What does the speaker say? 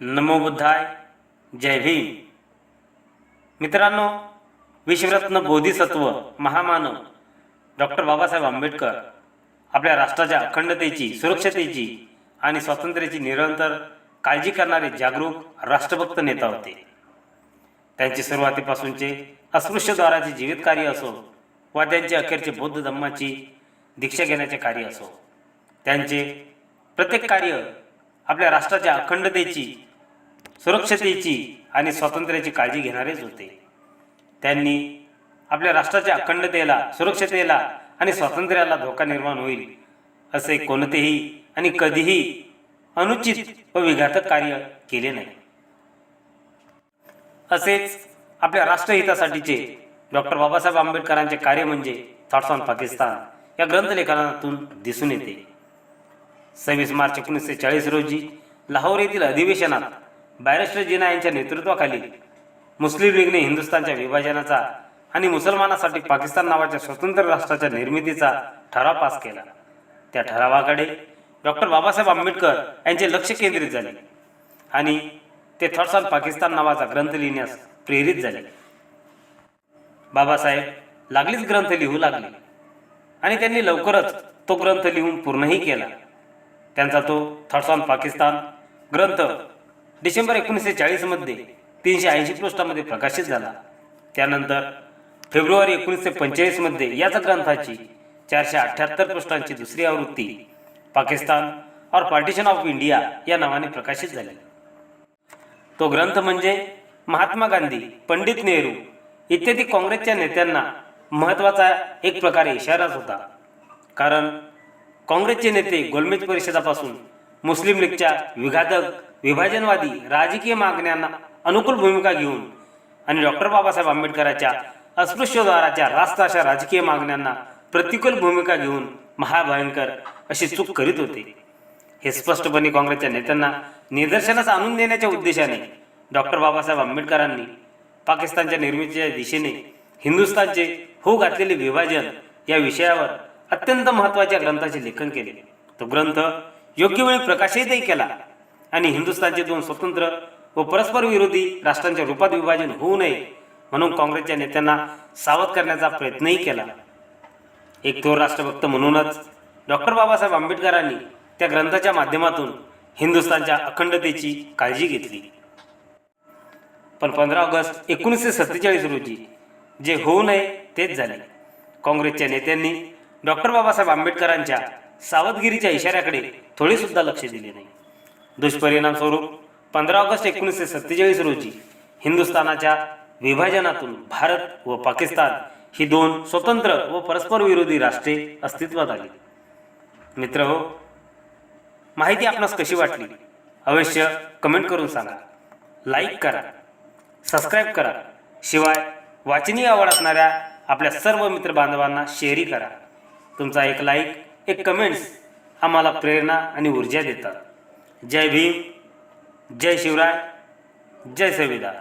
नमो बुद्धाय जय भीम. मित्रांनो विश्वरत्न बोधिसत्व महामानव डॉक्टर बाबासाहेब आंबेडकर आपल्या राष्ट्राच्या अखंडतेची सुरक्षतेची आणि स्वातंत्र्याची निरंतर काळजी करणारे जागरूक राष्ट्रभक्त नेता होते. त्यांचे सुरुवातीपासूनचे अस्पृश्यद्वाराचे जीवित कार्य असो वा त्यांचे अखेरचे बौद्ध धम्माची दीक्षा घेण्याचे कार्य असो त्यांचे प्रत्येक कार्य आपल्या राष्ट्राच्या अखंडतेची सुरक्षतेची आणि स्वातंत्र्याची काळजी घेणारेच होते. त्यांनी आपल्या राष्ट्राच्या अखंडतेला सुरक्षतेला आणि स्वातंत्र्याला धोका निर्माण होईल असे कोणतेही आणि कधीही अनुचित व विघातक कार्य केले नाही. असेच आपल्या राष्ट्रहितासाठीचे डॉक्टर बाबासाहेब आंबेडकरांचे कार्य म्हणजे थॉट्स ऑन पाकिस्तान या ग्रंथलेखनातून दिसून येते. सव्वीस मार्च एकोणीसशे चाळीस रोजी लाहोर येथील अधिवेशनात बॅरिस्टर जिना यांच्या नेतृत्वाखाली मुस्लिम लीगने हिंदुस्थानच्या विभाजनाचा आणि मुसलमानासाठी पाकिस्तान नावाच्या स्वतंत्र राष्ट्राच्या निर्मितीचा ठराव पास केला. त्या ठरावाकडे डॉक्टर बाबासाहेब आंबेडकर यांचे लक्ष केंद्रित झाले आणि ते थॉट्स ऑन पाकिस्तान नावाचा ग्रंथ लिहिण्यास प्रेरित झाले. बाबासाहेब लागलीच ग्रंथ लिहू लागले आणि त्यांनी लवकरच तो ग्रंथ लिहून पूर्णही केला. त्यांचा तो थॉट्स ऑन पाकिस्तान ग्रंथ डिसेंबर एकोणीसशे चाळीसमध्ये तीनशे ऐंशी पृष्ठामध्ये प्रकाशित झाला. त्यानंतर फेब्रुवारी एकोणीसशे पंचेचाळीसमध्ये याच ग्रंथाची चारशे अठ्ठ्याहत्तर पृष्ठांची दुसरी आवृत्ती पाकिस्तान और पार्टिशन ऑफ इंडिया या नावाने प्रकाशित झाली. तो ग्रंथ म्हणजे महात्मा गांधी पंडित नेहरू इत्यादी काँग्रेसच्या नेत्यांना महत्त्वाचा एक प्रकारे इशाराच होता. कारण काँग्रेसचे नेते गोलमेज परिषदापासून मुस्लिम लीगच्या विघातक विभाजनवादी राजकीय मागण्यांना अनुकूल भूमिका घेऊन आणि डॉक्टर बाबासाहेब आंबेडकरांच्या अस्पृश्यद्वाराच्या रास्त अशा राजकीय मागण्यांना प्रतिकूल भूमिका घेऊन महाभयंकर अशी चूक करीत होते. हे स्पष्टपणे काँग्रेसच्या नेत्यांना निदर्शनास आणून देण्याच्या उद्देशाने डॉक्टर बाबासाहेब आंबेडकरांनी पाकिस्तानच्या निर्मितीच्या दिशेने हिंदुस्थानचे होऊ घातलेले विभाजन या विषयावर अत्यंत महत्त्वाच्या ग्रंथाचे लेखन केले. तो ग्रंथ योग्य वेळी प्रकाशितही केला. आणि हिंदुस्थानचे दोन स्वतंत्र व परस्पर विरोधी राष्ट्रांच्या रूपात विभाजन होऊ नये म्हणून काँग्रेसच्या नेत्यांना सावध करण्याचा प्रयत्नही केला. एक थोर राष्ट्रभक्त म्हणूनच डॉक्टर बाबासाहेब आंबेडकरांनी त्या ग्रंथाच्या माध्यमातून हिंदुस्थानच्या अखंडतेची काळजी घेतली. पण पंधरा ऑगस्ट एकोणीसशे सत्तेचाळीस रोजी जे होऊ नये तेच झाले. काँग्रेसच्या नेत्यांनी डॉक्टर बाबासाहेब आंबेडकरांच्या सावधगिरीच्या इशाऱ्याकडे थोडे सुद्धा लक्ष दिले नाही. दुष्परिणाम स्वरूप पंधरा ऑगस्ट एकोणीसशे सत्तेचाळीस रोजी हिंदुस्थानाच्या विभाजनातून भारत व पाकिस्तान ही दोन स्वतंत्र व परस्पर विरोधी राष्ट्रे अस्तित्वात आली. मित्र हो माहिती आपणास कशी वाटली? अवश्य कमेंट करून सांगा. लाईक करा सबस्क्राईब करा. शिवाय वाचनीय आवड असणाऱ्या आपल्या सर्व मित्रबांधवांना शेअरही करा. तुमचा एक लाईक एक कमेंट्स आम्हाला प्रेरणा आणि ऊर्जा देतात. जय भीम जय शिवराय जय संविधान.